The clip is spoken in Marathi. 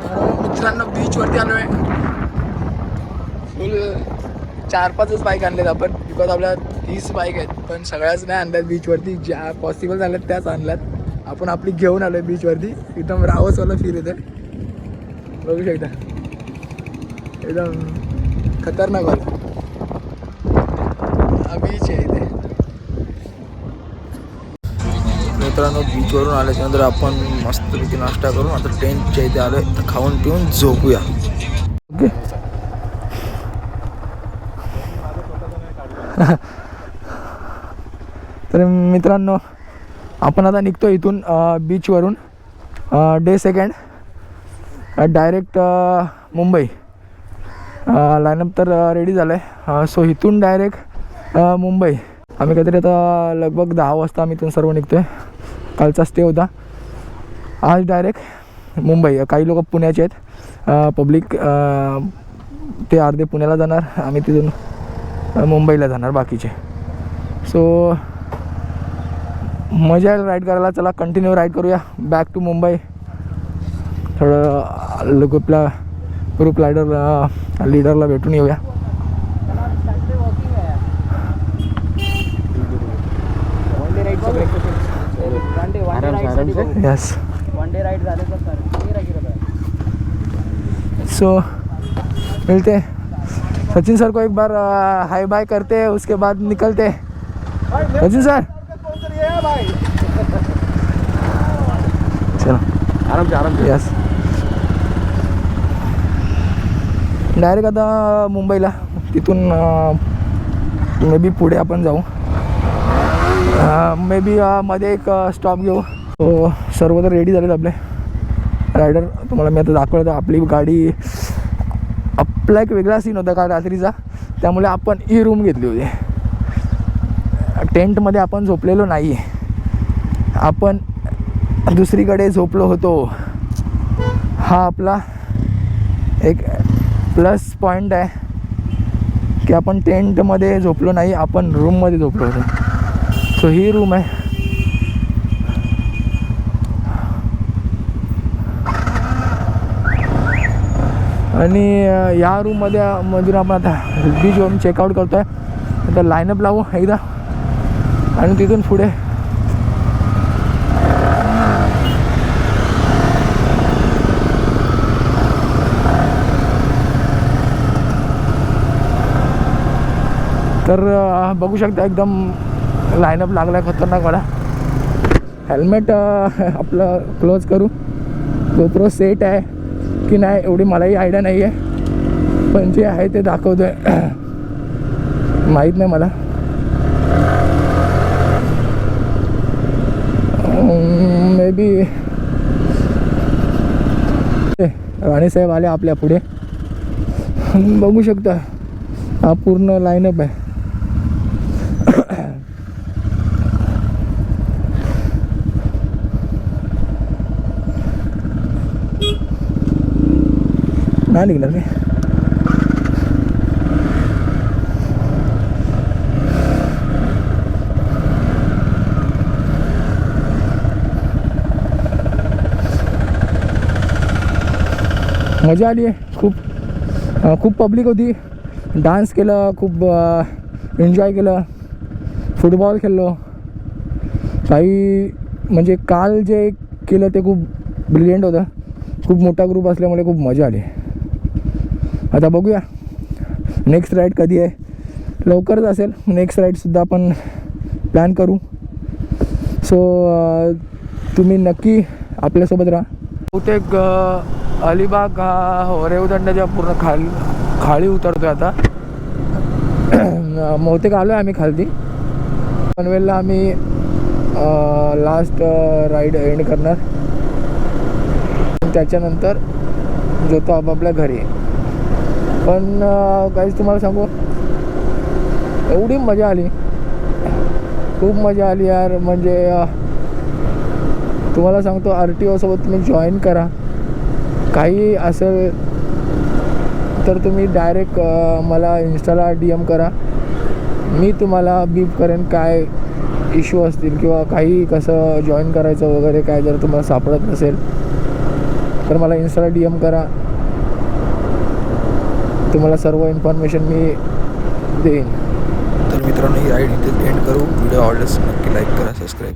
मित्रांनो बीचवरती आलो आहे फुल चार पाचच बाईक आणलेत आपण बिकॉज आपल्या तीस बाईक आहेत पण सगळ्याच नाही आणल्यात बीचवरती ज्या पॉसिबल झाल्यात त्याच आणल्यात. आपण आपली घेऊन आलो आहे बीचवरती एकदम रावसवाला फील येते बघू शकता. एकदम खतरनाक वाला. हा बीच आहे इथे. मित्रांनो बीचवरून आल्याच्यानंतर आपण मस्तपैकी नाश्ता करून आता टेंटच्या इथे आलो तर खाऊन पिऊन झोपूया. ओके तर मित्रांनो आपण आता निघतो इथून बीचवरून day second direct Mumbai. Lineup तर रेडी झालं आहे सो इथून डायरेक्ट मुंबई. आम्ही काहीतरी आता लगभग दहा वाजता आम्ही इथून सर्व निघतो आहे कालचा स्टे होता. आज डायरेक्ट मुंबई. काही लोक पुण्याचे आहेत. पब्लिक ते अर्धे पुण्याला जाणार आम्ही तिथून मुंबईला जाणार बाकीचे. सो मजा येईल राईड करायला. चला कंटिन्यू राईड करूया. Back to Mumbai. थोडं ग्रुपला ग्रुप लायडर लीडरला भेटून येऊया. यस वन डे राइड झाले तर सो मिलते. सचिन सर को एक बार हाई बाय करते हैं उसके बाद निकलते. सचिन सर चलो. आराम से आराम से. यस डायरेक्ट आता मुंबईला. तिथून मे बी पुढे आपण जाऊ. मे बी मध्ये एक स्टॉप घेऊ. हो सर्व तर रेडी झालेत आपले. रायडर तुम्हाला मी आता दाखवलं आपली गाडी आपला एक वेगळा सीन होता काल रात्रीचा. त्यामुळे आपण ही रूम घेतली होती. टेंटमध्ये आपण झोपलेलो नाही आपण दुसरीकडे झोपलो होतो. हा आपला एक प्लस पॉईंट आहे. की आपण टेंटमध्ये झोपलो नाही आपण रूममध्ये झोपलो होतो. सो ही रूम आहे आणि या रूममध्ये मधून म्हणजे आपण आता बीच होऊन चेकआउट करतो आहे आता लाईनअप लावू एकदा. आणि तिथून पुढे. तर बघू शकता एकदम लाईनअप लागला आहे खतरनाक वाला. हेल्मेट आपलं क्लोज करू. गोप्रो सेट आहे. की नाही एवढी मलाही आयडिया नाही आहे पण जे आहे ते दाखवतो आहे माहीत नाही मला. मे बी राणीसाहेब आले आपल्या पुढे. बघू शकता. हा पूर्ण लाईनअप आहे. नाही निघणार मी. मजा आली आहे. खूप खूप पब्लिक होती. डान्स केलं खूप एन्जॉय केलं. फुटबॉल खेळलो. काही म्हणजे काल जे केलं ते खूप ब्रिलियंट होतं. खूप मोठा ग्रुप असल्यामुळे खूप मजा आली. आता बघूया. नेक्स्ट राईड कधी आहे? लवकरच असेल. नेक्स्ट राईडसुद्धा आपण प्लॅन करू. सो तुम्ही नक्की आपल्यासोबत राहा. बहुतेक अलिबाग हा हो, रेवदंडाच्या पूर्ण खाली खाली उतरतो आहे आता बहुतेक आलो आहे आम्ही खालती. पनवेलला आम्ही लास्ट राईड एंड करणार. त्याच्यानंतर जातो आपापल्या घरी. पण काहीच तुम्हाला सांगू एवढी मजा आली. खूप मजा आली यार. म्हणजे तुम्हाला सांगतो आर टी ओसोबत तुम्ही जॉईन करा. काही असेल तर तुम्ही डायरेक्ट मला इन्स्टाला डी एम करा. मी तुम्हाला बीप करेन काय इश्यू असतील किंवा काही कसं जॉईन करायचं वगैरे काय जर तुम्हाला सापडत नसेल तर मला इन्स्टाला डी एम करा. तुम्हाला सर्व इन्फॉर्मेशन मी देईन. तर मित्रांनो ही राईड इथे एंड करू. व्हिडिओ आवडल्यास नक्की लाईक करा सबस्क्राईब